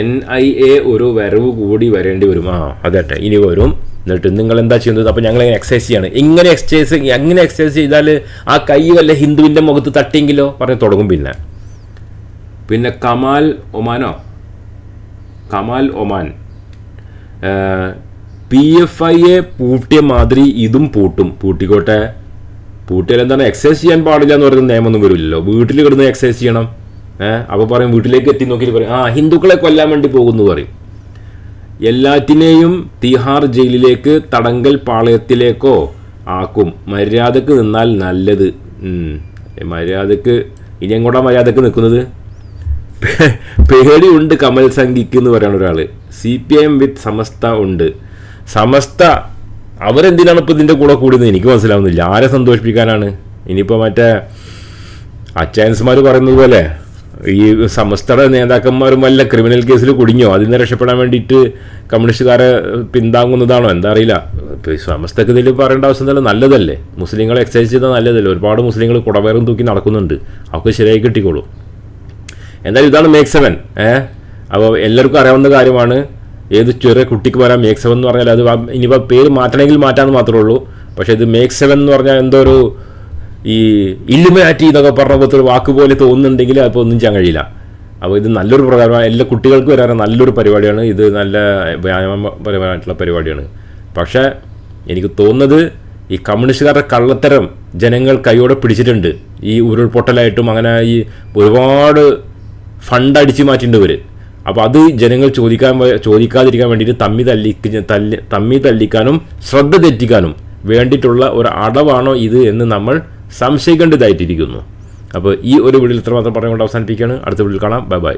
എൻ ഐ എ ഒരു വരവ് കൂടി വരേണ്ടി വരും ആ അതെട്ടെ ഇനി വരും. എന്നിട്ട് നിങ്ങൾ എന്താ ചെയ്യുന്നത്? അപ്പോൾ ഞങ്ങൾ എക്സസൈസ് ചെയ്യാണ്? ഇങ്ങനെ എക്സസൈസ് എങ്ങനെ എക്സസൈസ് ചെയ്താൽ ആ കൈ വല്ല ഹിന്ദുവിന്റെ മുഖത്ത് തട്ടിയെങ്കിലോ? പറഞ്ഞ് തുടങ്ങും പിന്നെ. പിന്നെ കമാൽ ഒമാനോ? കമാൽ ഒമാൻ. പി എഫ് ഐയെ പൂട്ടിയ മാതിരി ഇതും പൂട്ടും. പൂട്ടിക്കോട്ടെ. പൂട്ടിയാൽ എന്താണ്? എക്സസൈസ് ചെയ്യാൻ പാടില്ല എന്ന് പറയുന്ന നിയമമൊന്നും വരില്ലല്ലോ. വീട്ടിൽ കിടന്ന് എക്സസൈസ് ചെയ്യണം. ഏഹ് അപ്പോൾ പറയും വീട്ടിലേക്ക് എത്തി നോക്കിയിട്ട് പറയും ആ ഹിന്ദുക്കളെ കൊല്ലാൻ വേണ്ടി പോകുന്നു പറയും. എല്ലാറ്റിനെയും തിഹാർ ജയിലിലേക്ക് തടങ്കൽ പാളയത്തിലേക്കോ ആക്കും. മര്യാദയ്ക്ക് നിന്നാൽ നല്ലത്. മര്യാദയ്ക്ക് ഇനി എങ്ങോട്ടാ മര്യാദയ്ക്ക് നിൽക്കുന്നത്? പേടിയുണ്ട് കമൽ സംഘിക്ക് എന്ന് പറയുന്ന ഒരാൾ C P M with Samastha ഉണ്ട്. സമസ്ത അവരെന്തിനാണ് ഇപ്പോൾ ഇതിന്റെ കൂടെ കൂടുന്നത്? എനിക്ക് മനസ്സിലാവുന്നില്ല. ആരെ സന്തോഷിപ്പിക്കാനാണ്? ഇനിയിപ്പോൾ മറ്റേ അച്ചായൻസ്മാർ പറയുന്നത് പോലെ ഈ സമസ്തയുടെ നേതാക്കന്മാരും വല്ല ക്രിമിനൽ കേസിൽ കുടുങ്ങിയോ? അതിൽ നിന്ന് രക്ഷപ്പെടാൻ വേണ്ടിയിട്ട് കമ്മ്യൂണിസ്റ്റുകാരെ പിന്താങ്ങുന്നതാണോ? എന്താ അറിയില്ല. ഇപ്പോൾ ഈ സമസ്തക്ക് ഇതിൽ പറയേണ്ട ആവശ്യം തന്നെ നല്ലതല്ലേ. മുസ്ലിങ്ങളെ എക്സൈസ് ചെയ്താൽ നല്ലതല്ലേ. ഒരുപാട് മുസ്ലിങ്ങൾ കുടവേറും തൂക്കി നടക്കുന്നുണ്ട്. അവർക്ക് ശരിയായി കിട്ടിക്കോളൂ. എന്തായാലും ഇതാണ് മേക്ക് സെവൻ ഏഹ് അപ്പോൾ എല്ലാവർക്കും അറിയാവുന്ന കാര്യമാണ്. ഏത് ചെറിയ കുട്ടിക്ക് വരാൻ മേക്ക് സെവൻ എന്ന് പറഞ്ഞാൽ അത് ഇനിയിപ്പോൾ പേര് മാറ്റണമെങ്കിൽ മാറ്റാമെന്ന് മാത്രമേ ഉള്ളൂ. പക്ഷേ ഇത് മേക്ക് സെവൻ എന്ന് പറഞ്ഞാൽ എന്തോ ഒരു ഈ ഇല്ലുമാറ്റി എന്നൊക്കെ പറഞ്ഞ പോലത്തെ ഒരു വാക്ക് പോലെ തോന്നുന്നുണ്ടെങ്കിൽ അപ്പോൾ ഒന്നും ചെയ്യാൻ കഴിയില്ല. അപ്പോൾ ഇത് നല്ലൊരു പ്രകാരമാണ് എല്ലാ കുട്ടികൾക്കും വരാൻ നല്ലൊരു പരിപാടിയാണ്. ഇത് നല്ല വ്യായാമപരമായിട്ടുള്ള പരിപാടിയാണ്. പക്ഷേ എനിക്ക് തോന്നുന്നത് ഈ കമ്മ്യൂണിസ്റ്റുകാരുടെ കള്ളത്തരം ജനങ്ങൾ കൈയോടെ പിടിച്ചിട്ടുണ്ട്. ഈ ഉരുൾപൊട്ടലായിട്ടും അങ്ങനെ ഈ ഒരുപാട് ഫണ്ട് അടിച്ചു മാറ്റിയിട്ടുണ്ട് ഇവർ അപ്പോൾ അത് ജനങ്ങൾ ചോദിക്കാൻ ചോദിക്കാതിരിക്കാൻ വേണ്ടിയിട്ട് തമ്മി തല്ലിക്ക് തല്ലി തമ്മി തല്ലിക്കാനും ശ്രദ്ധ തെറ്റിക്കാനും വേണ്ടിയിട്ടുള്ള ഒരു അടവാണോ ഇത് എന്ന് നമ്മൾ സംശയിക്കേണ്ടതായിട്ടിരിക്കുന്നു അപ്പോൾ ഈ ഒരു വീഡിയോയിൽ ഇത്രമാത്രം പറഞ്ഞുകൊണ്ട് അവസാനിപ്പിക്കുകയാണ്. അടുത്ത വീഡിയോയിൽ കാണാം. Bye bye.